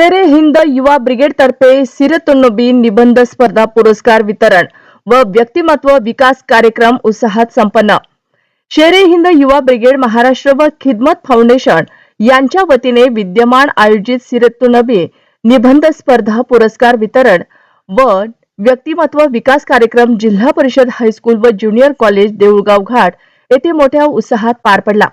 हिंद युवा ब्रिगेड तर्फे निबंध स्पर्धा पुरस्कार वितरण व व्यक्तिमत्व विकास कार्यक्रम उत्साहात संपन्न शेरे हिंद युवा ब्रिगेड महाराष्ट्र व खिदमत फाउंडेशन यांच्या वतीने विद्यमान आयोजित सिरतुन्नबी निबंध स्पर्धा पुरस्कार वितरण व व्यक्तिमत्व विकास कार्यक्रम जिल्हा परिषद हायस्कूल व ज्युनियर कॉलेज देऊळगाव घाट येथे मोठ्या उत्साहात पार पडला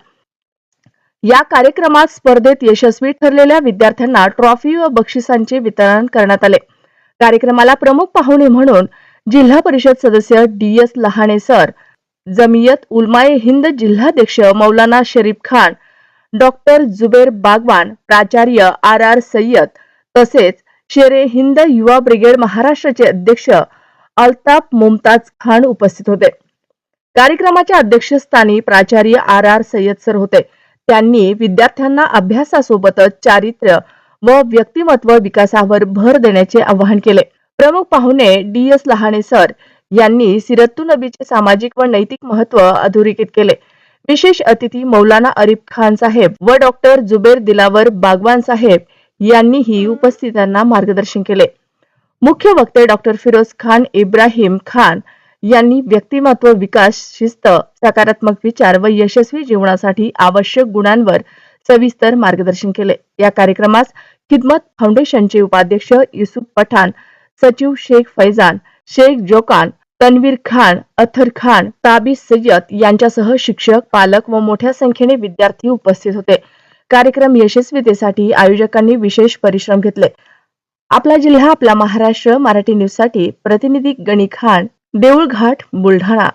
या कार्यक्रमात स्पर्धेत यशस्वी ठरलेल्या विद्यार्थ्यांना ट्रॉफी व बक्षिसांचे वितरण करण्यात आले. कार्यक्रमाला प्रमुख पाहुणे म्हणून जिल्हा परिषद सदस्य D S Lahane sir Jamiat Ulama-e Hind जिल्हाध्यक्ष मौलाना शरीफ खान डॉक्टर जुबेर बागवान प्राचार्य आर आर सय्यद तसेच शेरे हिंद युवा ब्रिगेड महाराष्ट्राचे अध्यक्ष अल्ताफ मुमताज खान उपस्थित होते. कार्यक्रमाच्या अध्यक्षस्थानी प्राचार्य आर आर सय्यद सर होते. त्यांनी विद्यार्थ्यांना अभ्यासासोबतच चारित्र्य व व्यक्तिमत्व विकासावर भर देण्याचे आवाहन केले. प्रमुख पाहुणे डी एस लहाणे सर यांनी सिरत्तुनबीचे सामाजिक व नैतिक महत्त्व अधोरेखित केले. विशेष अतिथी मौलाना अरिफ खान साहेब व डॉक्टर जुबेर दिलावर बागवान साहेब यांनीही उपस्थितांना मार्गदर्शन केले. मुख्य वक्ते डॉक्टर फिरोज खान इब्राहिम खान यांनी व्यक्तिमत्व विकास शिस्त सकारात्मक विचार व यशस्वी जीवनासाठी आवश्यक गुणांवर सविस्तर मार्गदर्शन केले. या कार्यक्रमास खिदमत फाउंडेशनचे उपाध्यक्ष युसुफ पठाण सचिव शेख फैजान शेख जोकान तन्वीर खान अथर खान ताबी सय्यद यांच्यासह शिक्षक पालक व मोठ्या संख्येने विद्यार्थी उपस्थित होते. कार्यक्रम यशस्वीतेसाठी आयोजकांनी विशेष परिश्रम घेतले. आपला जिल्हा आपला महाराष्ट्र मराठी न्यूजसाठी प्रतिनिधी गणी खान. देऊळघाट बुलढाणा.